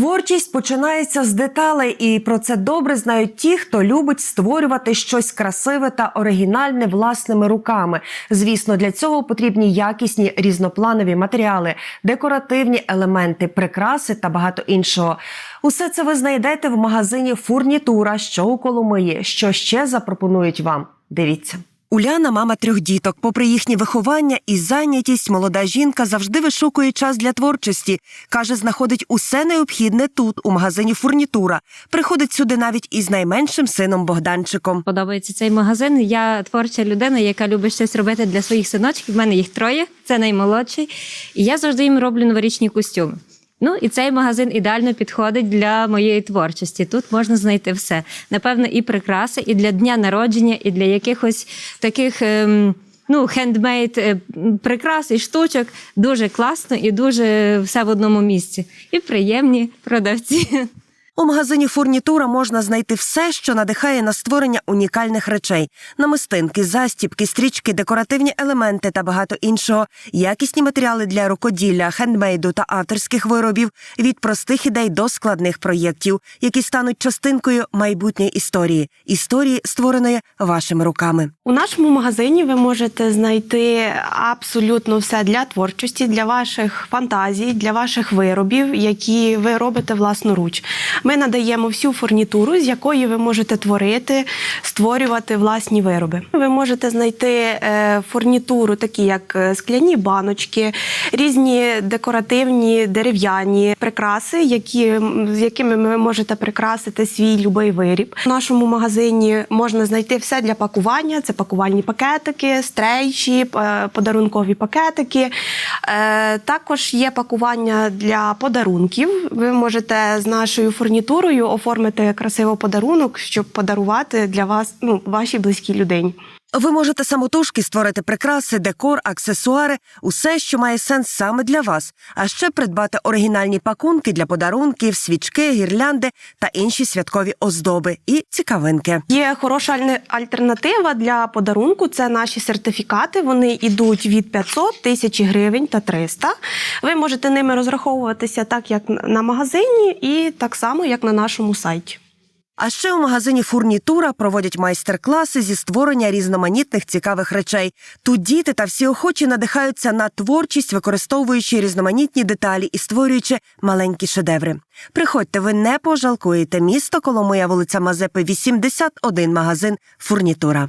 Творчість починається з деталей, і про це добре знають ті, хто любить створювати щось красиве та оригінальне власними руками. Звісно, для цього потрібні якісні різнопланові матеріали, декоративні елементи, прикраси та багато іншого. Усе це ви знайдете в магазині Фурнітура, що у Коломиї. Що ще запропонують вам? Дивіться. Уляна, мама трьох діток. Попри їхнє виховання і зайнятість, молода жінка завжди вишукує час для творчості. Каже, знаходить усе необхідне тут, у магазині Фурнітура. Приходить сюди навіть із найменшим сином Богданчиком. Подобається цей магазин. Я творча людина, яка любить щось робити для своїх синочків. У мене їх троє, це наймолодший. І я завжди їм роблю новорічні костюми. Ну і цей магазин ідеально підходить для моєї творчості. Тут можна знайти все. Напевно, і прикраси, і для дня народження, і для якихось таких. Ем... Ну, хендмейд е, прикрас і штучок дуже класно і дуже все в одному місці. І приємні продавці. У магазині Фурнітура можна знайти все, що надихає на створення унікальних речей: намистинки, застібки, стрічки, декоративні елементи та багато іншого, якісні матеріали для рукоділля, хендмейду та авторських виробів від простих ідей до складних проєктів, які стануть частинкою майбутньої історії, історії, створеної вашими руками. У нашому магазині ви можете знайти абсолютно все для творчості, для ваших фантазій, для ваших виробів, які ви робите власноруч. Ми надаємо всю фурнітуру, з якої ви можете творити, створювати власні вироби. Ви можете знайти е, фурнітуру, такі як е, скляні баночки, різні декоративні дерев'яні прикраси, які, з якими ви можете прикрасити свій любий виріб. В нашому магазині можна знайти все для пакування: це пакувальні пакетики, стрейчі, е, подарункові пакетики. Також є пакування для подарунків. Ви можете з нашою фурнітурою оформити красиво подарунок, щоб подарувати для вас ну, вашій близькій людині. Ви можете самотужки створити прикраси, декор, аксесуари, усе, що має сенс саме для вас, а ще придбати оригінальні пакунки для подарунків, свічки, гірлянди та інші святкові оздоби і цікавинки. Є хороша альтернатива для подарунку. Це наші сертифікати. Вони йдуть від 500, 1000 гривень та 300. Ви можете ними розраховуватися так, як на магазині, і так само, як на нашому сайті. А ще у магазині Фурнітура проводять майстер-класи зі створення різноманітних цікавих речей. Тут діти та всі охочі надихаються на творчість, використовуючи різноманітні деталі і створюючи маленькі шедеври. Приходьте, ви не пожалкуєте. Місто Коломия, вулиця Мазепи, 81, магазин Фурнітура.